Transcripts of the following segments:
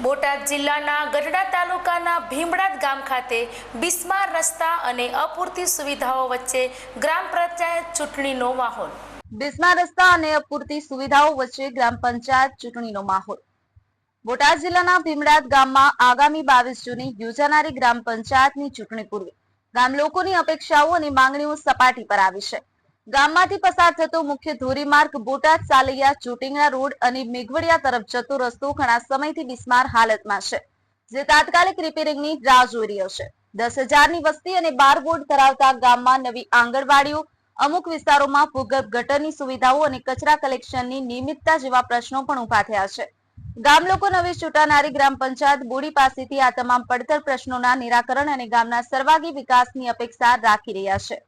બોટાદ જિલ્લાના ગઢડા તાલુકાના ભીમડાદ ગામ ખાતે બિસ્માર રસ્તા અને અપૂરતી સુવિધાઓ વચ્ચે ગ્રામ પંચાયત ચૂંટણીનો માહોલ. બિસ્માર રસ્તા અને અપૂરતી સુવિધાઓ વચ્ચે ગ્રામ પંચાયત ચૂંટણીનો માહોલ. બોટાદ જિલ્લાના ભીમડાદ ગામમાં આગામી બાવીસ જૂને યોજાનારી ગ્રામ પંચાયતની ચૂંટણી પૂર્વે. ગામ લોકોની અપેક્ષાઓ અને માંગણીઓ સપાટી પર આવી છે. ગામમાંથી પસાર થતો મુખ્ય ધોરીમાર્ગ બોટાદ સાલૈયા, ચોટીંગા રોડ અને મેઘવડિયા તરફ જતો રસ્તો ઘણા સમયથી બિસ્માર હાલતમાં છે, જે તાત્કાલિક રિપેરિંગની રાહ જોઈ રહ્યો છે. દસ હજારની વસ્તી અને બાર વોર્ડ ધરાવતા ગામમાં નવી આંગણવાડીઓ, અમુક વિસ્તારોમાં ભૂગર્ભ ગટરની સુવિધાઓ અને કચરા કલેક્શનની નિયમિતતા જેવા પ્રશ્નો પણ ઊભા થયા છે. ગામ લોકો નવી ચૂંટાનારી ગ્રામ પંચાયત બોડી પાસેથી આ તમામ પડતર પ્રશ્નોના નિરાકરણ અને ગામના સર્વાગી વિકાસની અપેક્ષા રાખી રહ્યા છે.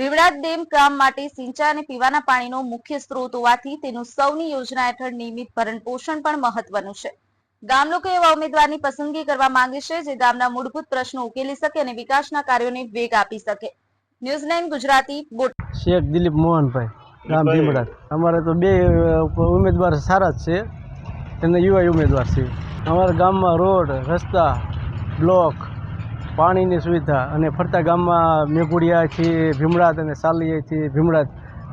ભીમડાદ ડેમ કામ માટે સિંચાઈ અને પીવાના પાણીનો મુખ્ય સ્ત્રોત હોવાથી તેનું સૌની યોજના હેઠળ નિયમિત ભરણ પોષણ પણ મહત્વનું છે. ગામ લોકો એવા ઉમેદવારની પસંદગી કરવા માંગે છે જે ગામના મૂળભૂત પ્રશ્નો ઉકેલી શકે અને વિકાસના કાર્યોને વેગ આપી શકે. ન્યૂઝ નાઇન ગુજરાતી શેખ દિલીપ મોહનભાઈ ગામ ભીમડા. અમારે તો બે ઉમેદવાર સારા જ છે. અને યુવા ઉમેદવાર છે. અમારા ગામમાં રોડ રસ્તા બ્લોક પાણીની સુવિધા અને ફરતા ગામમાં મેઘુડિયાથી ભીમડાત અને સાલિયાથી ભીમડાત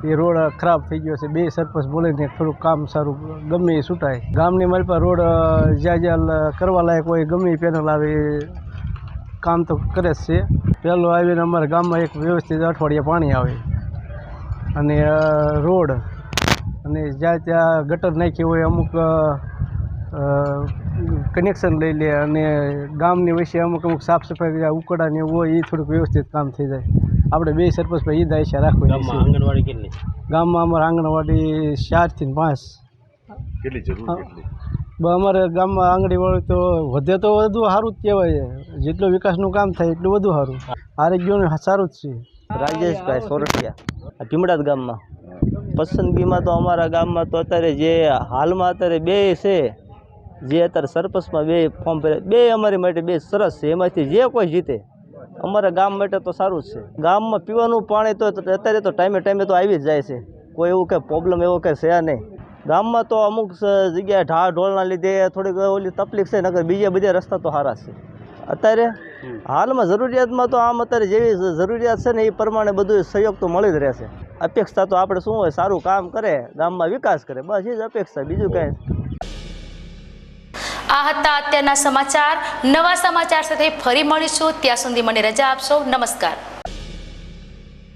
એ રોડ ખરાબ થઈ ગયો છે. બે સરપંચ બોલીને થોડુંક કામ સારું, ગમે એ છૂટાય. ગામની મારી પાસે રોડ જ્યાં જ્યાં કરવા લાયક હોય, ગમે એ પેનલ આવે કામ તો કરે જ છે. પહેલું આવીને અમારા ગામમાં એક વ્યવસ્થિત અઠવાડિયે પાણી આવે. અને રોડ, અને જ્યાં ત્યાં ગટર નાખી હોય, અમુક કનેક્શન લઈ લે અને ગામની વચ્ચે અમુક અમુક સાફ સફાઈ ઉકળા ને એવું હોય એ થોડુંક વ્યવસ્થિત કામ થઈ જાય. આપણે બે સરપંચ ભાઈ ઈદ આશા રાખવાની આંગણવાડી કેટલી? ગામમાં અમારે આંગણવાડી ચારથી પાંચ. કેટલી જરૂર અમારે ગામમાં આંગણવાડી તો વધે તો વધુ સારું જ કહેવાય. જેટલું વિકાસનું કામ થાય એટલું વધુ સારું આરોગ્યનું સારું જ છે. રાજેશભાઈ સોરઠિયા ભીમડાદ ગામમાં. પસંદગીમાં તો અમારા ગામમાં તો અત્યારે જે હાલમાં અત્યારે બે છે. જે અત્યારે સરપંચમાં બે ફોર્મ ભર્યા બે અમારી માટે બે સરસ છે. એમાંથી જે કોઈ જીતે અમારા ગામ માટે તો સારું જ છે. ગામમાં પીવાનું પાણી તો અત્યારે તો ટાઈમે ટાઈમે તો આવી જ જાય છે. કોઈ એવું કંઈ પ્રોબ્લેમ એવો કંઈ છે નહીં. ગામમાં તો અમુક જગ્યાએ ઢાળ ઢોળના લીધે થોડીક ઓલી તકલીફ છે નકર બીજા બધા રસ્તા તો સારા છે. અત્યારે હાલમાં જરૂરિયાતમાં તો આમ અત્યારે જેવી જરૂરિયાત છે ને એ પ્રમાણે બધું સહયોગ તો મળી જ રહેશે. અપેક્ષા તો આપણે શું હોય સારું કામ કરે ગામમાં વિકાસ કરે બસ એ જ અપેક્ષા. બીજું કાંઈ આ હતા અત્યારના સમાચાર. નવા સમાચાર સાથે ફરી મળીશું. ત્યાં સુધી મને રજા આપશો. નમસ્કાર.